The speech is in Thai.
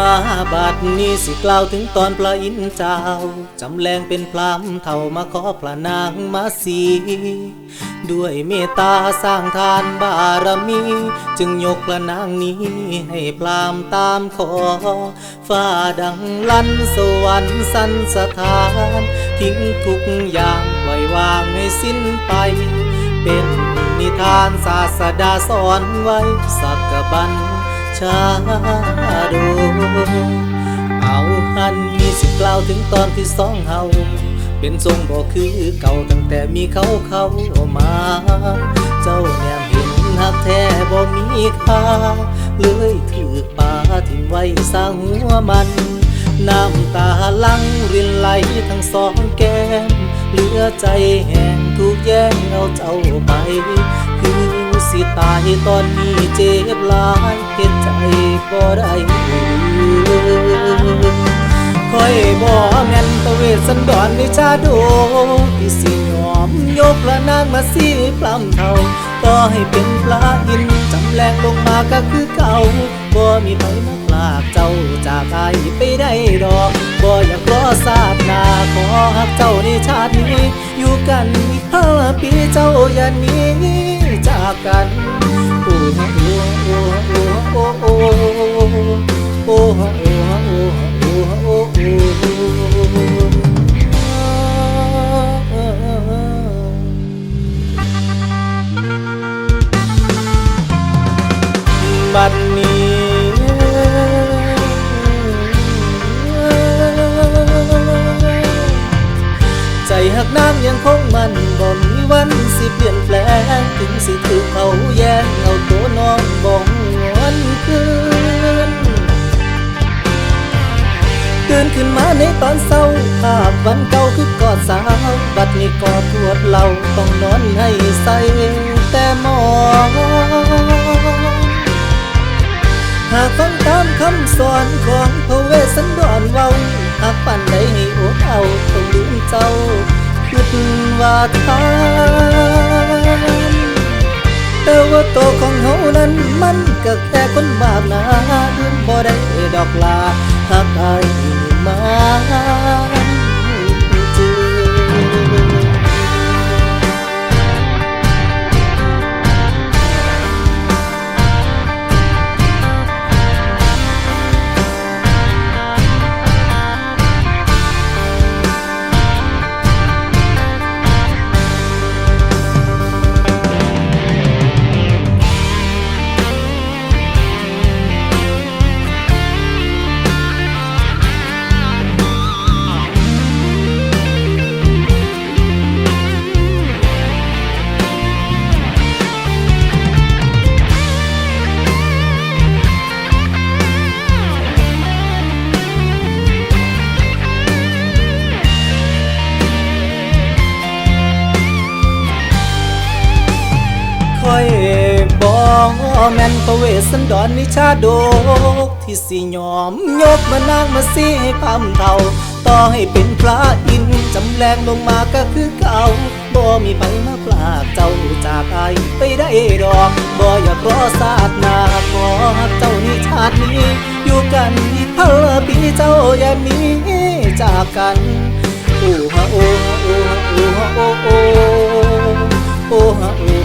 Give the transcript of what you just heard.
มาบาดนี้สิกล่าวถึงตอนพระอินทร์เจ้า จำแรงเป็นพรามเท่ามาขอพระนางมาสี ด้วยเมตตาสร้างทานบารมี จึงยกพระนางนี้ให้พรามตามขอฟ้าดังลั่นสวรรค์สันสถาน ทิ้งทุกอย่างปล่อยวางให้สิ้นไป เป็นนิทานศาสดาสอนไว้สักกบัน ชาโดเอาหันมีสิกล่าวถึงตอนที่สองเฮาเป็นทรงบ่คือเก่าตั้งแต่มีเขาเข้ามา เจ้าแนมเห็นหักแท้บ่มีค่าเลยถือป่าทิ้งไว้สร้างหัวมัน น้ำตาลังรินไหลทั้งสองแก้ม เหลือใจแห้งถูกแย่งเอาเจ้าไปคือ สิตายตอนนี้เจ็บหลายเห็นใจบ่ได้คอยบ่แม่นตะเวสันดอนวิชาโดที่สิยอมยกพระนางมาสีปลำเท่าต่อให้เป็นปลาอินจำแรงลงมาก็คือเก่าบ่มีไผมาลากเจ้าจากไอไปได้ดอกบ่อยากรอสาดนาขอหักเจ้าในชาตินี้ อยู่กันอีกห้าปีเจ้าอย่านีจา กันโอ้โอ้โอ้โอ้โอ้โอ้โอ้โอ้โอ้โอ้บัดนี้ใจหักน้ำยังคงมันบ่มีวันสิเปลี่ยนแปลงถึงสิถูก ตอนเศร้าภาพวันเก่าคือกอดสาว บัดนี้กอดทวดเราต้องนอนให้ใส่แต่หมอนหากฟังตามคำสอนของพระเวสสันดรเว้าหากปันใดให้อดเอาต้องลืมเจ้าคิดว่าทานแต่ว่าโตของเฮานั้นมันก็แค่คนบาปหนาลืมบ่ได้ดอกลาหากอาย มา แม่นประเวสสันดอนวิชาโดกที่สิยอมยกมานางมาสีให้พำเท่าต่อให้เป็นพระอินจำแรงลงมาก็คือเก่าบ่มีไผมาพลากเจ้าจากไอไปได้ดอกบ่อยากรอศาสนาขอหักเจ้านี้ชาตินี้ อยู่กันอีกพันปีเจ้าอย่าหนีจากกันโอ้ฮะโอ้ฮะโอ้ฮะโอ้ฮะโอ้โอ้ฮะโอ้